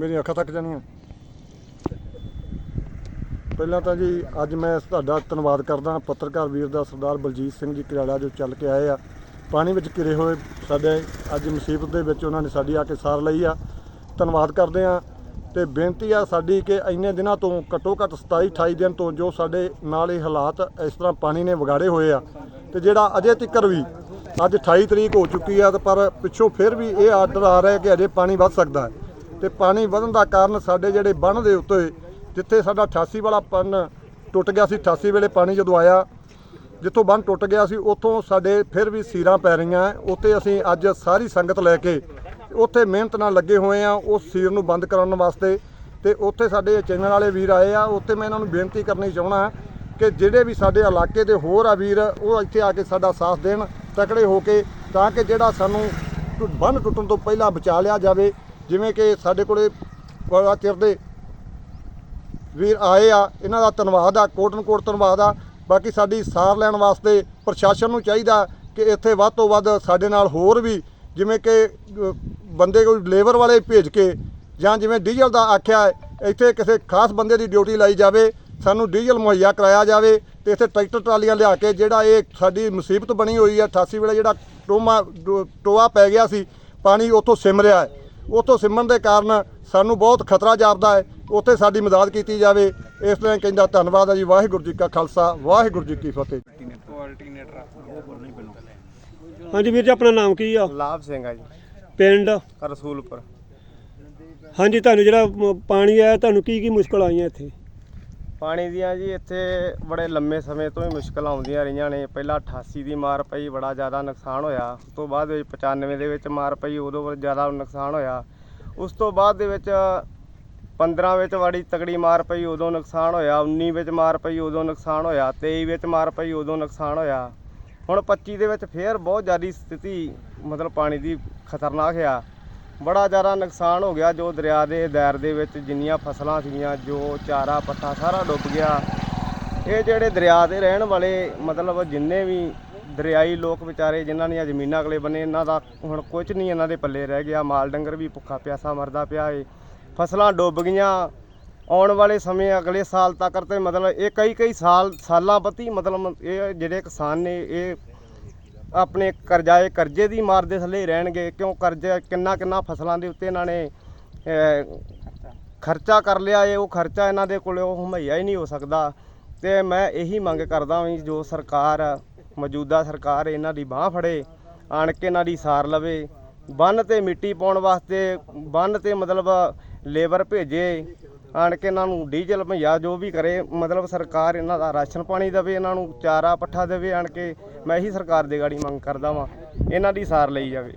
ਮੇਰੀਆਂ ਅੱਖਾਂ ਤੱਕ ਜਾਣੀਆਂ। ਪਹਿਲਾਂ ਤਾਂ ਜੀ, ਅੱਜ ਮੈਂ ਤੁਹਾਡਾ ਧੰਨਵਾਦ ਕਰਦਾ ਪੱਤਰਕਾਰ ਵੀਰ ਦਾ ਸਰਦਾਰ ਬਲਜੀਤ ਸਿੰਘ ਜੀ ਕਿਰਾੜਾ ਜੋ ਚੱਲ ਕੇ ਆਏ ਆ। ਪਾਣੀ ਵਿੱਚ ਘਿਰੇ ਹੋਏ ਸਾਡੇ ਅੱਜ ਮੁਸੀਬਤ ਦੇ ਵਿੱਚ ਉਹਨਾਂ ਨੇ ਸਾਡੀ ਆ ਕੇ ਸਾਰ ਲਈ ਆ। ਧੰਨਵਾਦ ਕਰਦੇ ਆ ਤੇ ਬੇਨਤੀ ਆ ਸਾਡੀ ਕਿ ਇੰਨੇ ਦਿਨਾਂ ਤੋਂ ਘੱਟੋ ਘੱਟ 27 28 ਦਿਨ ਤੋਂ ਜੋ ਸਾਡੇ ਨਾਲ ਇਹ ਹਾਲਾਤ ਇਸ ਤਰ੍ਹਾਂ ਪਾਣੀ ਨੇ ਵਿਗਾੜੇ ਹੋਏ ਆ ਤੇ ਜਿਹੜਾ ਅਜੇ ਤੱਕਰ ਵੀ ਅੱਜ 28 ਤਰੀਕ ਹੋ ਚੁੱਕੀ ਆ ਤੇ ਪਰ ਪਿੱਛੋਂ ਫਿਰ ਵੀ ਇਹ ਆਰਡਰ ਆ ਰਿਹਾ ਕਿ ਅਜੇ ਪਾਣੀ ਵੱਧ ਸਕਦਾ ਹੈ। ਤੇ ਪਾਣੀ ਵਧਣ ਦਾ ਕਾਰਨ ਸਾਡੇ ਜਿਹੜੇ ਬੰਨ ਦੇ ਉੱਤੇ, ਜਿੱਥੇ ਸਾਡਾ 88 ਵਾਲਾ ਪੰਨ ਟੁੱਟ ਗਿਆ ਸੀ 88 ਵੇਲੇ ਪਾਣੀ ਜਦੋਂ ਆਇਆ, ਜਿੱਥੋਂ ਬੰਨ ਟੁੱਟ ਗਿਆ ਸੀ, ਉੱਥੋਂ ਸਾਡੇ ਫਿਰ ਵੀ ਸੀਰਾਂ ਪੈ ਰਹੀਆਂ ਹੈ। ਉੱਥੇ ਅਸੀਂ ਅੱਜ ਸਾਰੀ ਸੰਗਤ ਲੈ ਕੇ ਉੱਥੇ ਮਿਹਨਤ ਨਾਲ ਲੱਗੇ ਹੋਏ ਆ ਉਸ ਸੀਰ ਨੂੰ ਬੰਦ ਕਰਾਉਣ ਵਾਸਤੇ ਤੇ ਉੱਥੇ ਸਾਡੇ ਚੈਨਲ ਵਾਲੇ ਵੀਰ ਆਏ ਆ, ਉੱਥੇ ਮੈਂ ਇਹਨਾਂ ਨੂੰ ਬੇਨਤੀ ਕਰਨੀ ਚਾਹਣਾ ਕਿ ਜਿਹੜੇ ਵੀ ਸਾਡੇ ਇਲਾਕੇ ਦੇ ਹੋਰ ਆ ਵੀਰ, ਉਹ ਇੱਥੇ ਆ ਕੇ ਸਾਡਾ ਸਾਥ ਦੇਣ, ਤਕੜੇ ਹੋ ਕੇ, ਤਾਂ ਕਿ ਜਿਹੜਾ ਸਾਨੂੰ ਟੁ- ਬੰਨ ਟੁੱਟਣ ਤੋਂ ਪਹਿਲਾਂ ਬਚਾ ਲਿਆ ਜਾਵੇ ਜਿਵੇਂ ਕਿ ਸਾਡੇ ਕੋਲੇ ਬੜਾ ਚਿਰ ਦੇ ਵੀਰ ਆਏ ਆ, ਇਹਨਾਂ ਦਾ ਧੰਨਵਾਦ ਆ ਕੋਟਨ ਕੋਟ ਧੰਨਵਾਦ ਆ। ਬਾਕੀ ਸਾਡੀ ਸਾਰ ਲੈਣ ਵਾਸਤੇ ਪ੍ਰਸ਼ਾਸਨ ਨੂੰ ਚਾਹੀਦਾ ਕਿ ਇੱਥੇ ਵੱਧ ਤੋਂ ਵੱਧ ਸਾਡੇ ਨਾਲ ਹੋਰ ਵੀ ਜਿਵੇਂ ਕਿ ਬੰਦੇ ਕੋਈ ਲੇਬਰ ਵਾਲੇ ਭੇਜ ਕੇ ਜਾਂ ਜਿਵੇਂ ਡੀਜ਼ਲ ਦਾ ਆਖਿਆ ਇੱਥੇ ਕਿਸੇ ਖਾਸ ਬੰਦੇ ਦੀ ਡਿਊਟੀ ਲਾਈ ਜਾਵੇ, ਸਾਨੂੰ ਡੀਜ਼ਲ ਮੁਹੱਈਆ ਕਰਾਇਆ ਜਾਵੇ ਤੇ ਇੱਥੇ ਟਰੈਕਟਰ ਟਰਾਲੀਆਂ ਲਿਆ ਕੇ ਜਿਹੜਾ ਇਹ ਸਾਡੀ ਮੁਸੀਬਤ ਬਣੀ ਹੋਈ ਹੈ 88 ਵੇਲੇ ਜਿਹੜਾ ਟੋਮਾ ਡੋ- ਟੋਆ ਪੈ ਗਿਆ ਸੀ, ਪਾਣੀ ਉੱਥੋਂ ਸਿਮ ਰਿਹਾ ਹੈ। ਉੱਥੋਂ ਸਿਮਣ ਦੇ ਕਾਰਨ ਸਾਨੂੰ ਬਹੁਤ ਖਤਰਾ ਜਾਪਦਾ ਹੈ ਉੱਥੇ ਸਾਡੀ ਮਦਦ ਕੀਤੀ ਜਾਵੇ। ਇਸ ਲਈ ਕਹਿੰਦਾ ਧੰਨਵਾਦ ਹੈ ਜੀ ਵਾਹਿਗੁਰੂ ਜੀ ਕਾ ਖਾਲਸਾ ਵਾਹਿਗੁਰੂ ਜੀ ਕੀ ਫਤਿਹ। ਹਾਂਜੀ ਵੀਰ ਜੀ ਆਪਣਾ ਨਾਮ ਕੀ ਆ? ਲਾਭ ਸਿੰਘ ਆ ਜੀ। ਪਿੰਡ? ਰਸੂਲਪੁਰ। ਹਾਂਜੀ ਤੁਹਾਨੂੰ ਜਿਹੜਾ ਪਾਣੀ ਆਇਆ ਤੁਹਾਨੂੰ ਕੀ ਕੀ ਮੁਸ਼ਕਲ ਆਈਆਂ ਇੱਥੇ? ਪਾਣੀ ਦੀਆਂ ਜੀ ਇੱਥੇ ਬੜੇ ਲੰਮੇ ਸਮੇਂ ਤੋਂ ਹੀ ਮੁਸ਼ਕਲਾਂ ਆਉਂਦੀਆਂ ਰਹੀਆਂ ਨੇ। ਪਹਿਲਾਂ 88 ਦੀ ਮਾਰ ਪਈ, ਬੜਾ ਜ਼ਿਆਦਾ ਨੁਕਸਾਨ ਹੋਇਆ। ਉਸ ਤੋਂ ਬਾਅਦ ਵਿੱਚ 95 ਦੇ ਵਿੱਚ ਮਾਰ ਪਈ, ਉਦੋਂ ਬਹੁਤ ਜ਼ਿਆਦਾ ਨੁਕਸਾਨ ਹੋਇਆ। ਉਸ ਤੋਂ ਬਾਅਦ ਦੇ ਵਿੱਚ 15 ਵਿੱਚ ਬੜੀ ਤਕੜੀ ਮਾਰ ਪਈ, ਉਦੋਂ ਨੁਕਸਾਨ ਹੋਇਆ। 19 ਵਿੱਚ ਮਾਰ ਪਈ, ਉਦੋਂ ਨੁਕਸਾਨ ਹੋਇਆ। 23 ਵਿੱਚ ਮਾਰ ਪਈ, ਉਦੋਂ ਨੁਕਸਾਨ ਹੋਇਆ। ਹੁਣ 25 ਦੇ ਵਿੱਚ ਫੇਰ ਬਹੁਤ ਜ਼ਿਆਦੀ ਸਥਿਤੀ, ਮਤਲਬ ਪਾਣੀ ਦੀ ਖਤਰਨਾਕ ਆ। ਬੜਾ ਜ਼ਿਆਦਾ ਨੁਕਸਾਨ ਹੋ ਗਿਆ ਜੋ ਦਰਿਆ ਦੇ ਦਾਇਰ ਦੇ ਵਿੱਚ ਜਿੰਨੀਆਂ ਫਸਲਾਂ ਸੀਗੀਆਂ, ਜੋ ਚਾਰਾ ਪੱਠਾ ਸਾਰਾ ਡੁੱਬ ਗਿਆ। ਇਹ ਜਿਹੜੇ ਦਰਿਆ ਦੇ ਰਹਿਣ ਵਾਲੇ ਮਤਲਬ ਜਿੰਨੇ ਵੀ ਦਰਿਆਈ ਲੋਕ ਵਿਚਾਰੇ, ਜਿਨ੍ਹਾਂ ਦੀਆਂ ਜ਼ਮੀਨਾਂ ਅਗਲੇ ਬੰਨੇ, ਇਹਨਾਂ ਦਾ ਹੁਣ ਕੁਝ ਨਹੀਂ ਇਹਨਾਂ ਦੇ ਪੱਲੇ ਰਹਿ ਗਿਆ। ਮਾਲ ਡੰਗਰ ਵੀ ਭੁੱਖਾ ਪਿਆਸਾ ਮਰਦਾ ਪਿਆ ਏ। ਫਸਲਾਂ ਡੁੱਬ ਗਈਆਂ। ਆਉਣ ਵਾਲੇ ਸਮੇਂ ਅਗਲੇ ਸਾਲ ਤੱਕ ਤੇ ਮਤਲਬ ਇਹ ਕਈ ਕਈ ਸਾਲ, ਸਾਲਾਂ ਬੱਤੀ ਮਤਲਬ ਇਹ ਜਿਹੜੇ ਕਿਸਾਨ ਨੇ, ਇਹ ਆਪਣੇ ਕਰਜ਼ਾਏ ਕਰਜ਼ੇ ਦੀ ਮਾਰ ਦੇ ਥੱਲੇ ਰਹਿਣਗੇ, ਕਿਉਂ ਕਰਜ਼ਾ ਕਿੰਨਾ ਕਿੰਨਾ ਫਸਲਾਂ ਦੇ ਉੱਤੇ ਇਹਨਾਂ ਨੇ ਖਰਚਾ ਕਰ ਲਿਆ ਏ ਉਹ ਖਰਚਾ ਇਹਨਾਂ ਦੇ ਕੋਲ, ਉਹ ਮੁਹੱਈਆ ਹੀ ਨਹੀਂ ਹੋ ਸਕਦਾ। ਤੇ ਮੈਂ ਇਹੀ ਮੰਗ ਕਰਦਾ ਵੀ ਜੋ ਸਰਕਾਰ, ਮੌਜੂਦਾ ਸਰਕਾਰ ਇਹਨਾਂ ਦੀ ਬਾਹ ਫੜੇ, ਆਣ ਕੇ ਇਹਨਾਂ ਦੀ ਸਾਰ ਲਵੇ, ਬੰਨ ਤੇ ਮਿੱਟੀ ਪਾਉਣ ਵਾਸਤੇ, ਬੰਨ ਤੇ ਮਤਲਬ ਲੇਬਰ ਭੇਜੇ ਆਣ ਕੇ ਇਹਨਾਂ ਨੂੰ ਡੀਜ਼ਲ ਮੁਹੱਈਆ ਜੋ ਵੀ ਕਰੇ, ਮਤਲਬ ਸਰਕਾਰ ਇਹਨਾਂ ਦਾ ਰਾਸ਼ਨ ਪਾਣੀ ਦੇਵੇ, ਇਹਨਾਂ ਨੂੰ ਚਾਰਾ ਪੱਠਾ ਦੇਵੇ, ਆਣ ਕੇ ਮੈਂ ਇਹੀ ਸਰਕਾਰ ਦੇ ਗਾੜੀ ਮੰਗ ਕਰਦਾ ਵਾਂ, ਇਹਨਾਂ ਦੀ ਸਾਰ ਲਈ ਜਾਵੇ।